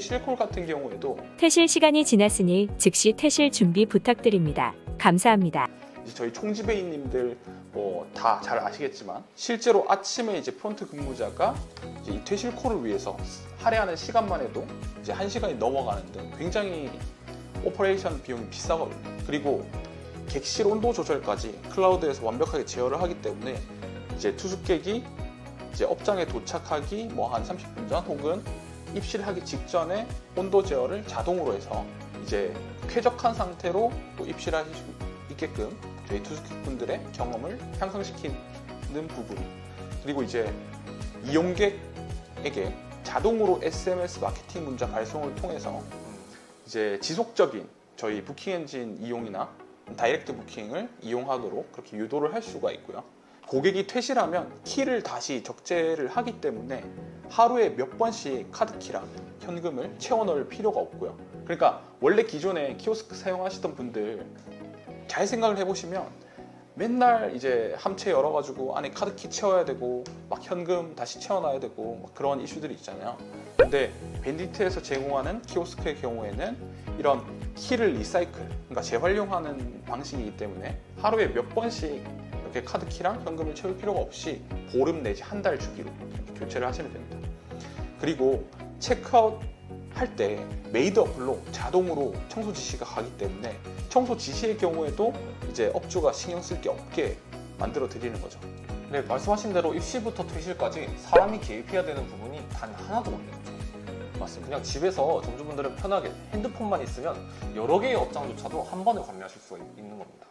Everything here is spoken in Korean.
퇴실콜 같은 경우에도 퇴실 시간이 지났으니 즉시 퇴실 준비 부탁드립니다. 감사합니다. 이제 저희 총지배인님들 뭐 다 잘 아시겠지만 실제로 아침에 이제 프론트 근무자가 이제 이 퇴실콜을 위해서 할애하는 시간만 해도 이제 한 시간이 넘어가는 등 굉장히 오퍼레이션 비용이 비싸거든요. 그리고 객실 온도 조절까지 클라우드에서 완벽하게 제어를 하기 때문에 이제 투숙객이 이제 업장에 도착하기 뭐 한 30분 전 혹은 입실 하기 직전에 온도 제어를 자동으로 해서 이제 쾌적한 상태로 또 입실하실 수 있게끔 저희 투숙객분들의 경험을 향상시키는 부분 그리고 이제 이용객에게 자동으로 SMS 마케팅 문자 발송을 통해서 이제 지속적인 저희 부킹 엔진 이용이나 다이렉트 부킹을 이용하도록 그렇게 유도를 할 수가 있고요. 고객이 퇴실하면 키를 다시 적재를 하기 때문에 하루에 몇 번씩 카드키랑 현금을 채워 넣을 필요가 없고요. 그러니까 원래 기존에 키오스크 사용하시던 분들 잘 생각을 해보시면 맨날 이제 함체 열어가지고 안에 카드키 채워야 되고 막 현금 다시 채워놔야 되고 막 그런 이슈들이 있잖아요. 근데 밴디트에서 제공하는 키오스크의 경우에는 이런 키를 리사이클, 그러니까 재활용하는 방식이기 때문에 하루에 몇 번씩 이렇게 카드키랑 현금을 채울 필요가 없이 보름 내지 한 달 주기로 교체를 하시면 됩니다. 그리고 체크아웃 할 때 메이드 어플로 자동으로 청소 지시가 가기 때문에 청소 지시의 경우에도 이제 업주가 신경 쓸 게 없게 만들어 드리는 거죠. 네, 말씀하신 대로 입시부터 퇴실까지 사람이 개입해야 되는 부분이 단 하나도 없네요. 맞습니다. 그냥 집에서 점주분들은 편하게 핸드폰만 있으면 여러 개의 업장조차도 한 번에 관리하실 수가 있는 겁니다.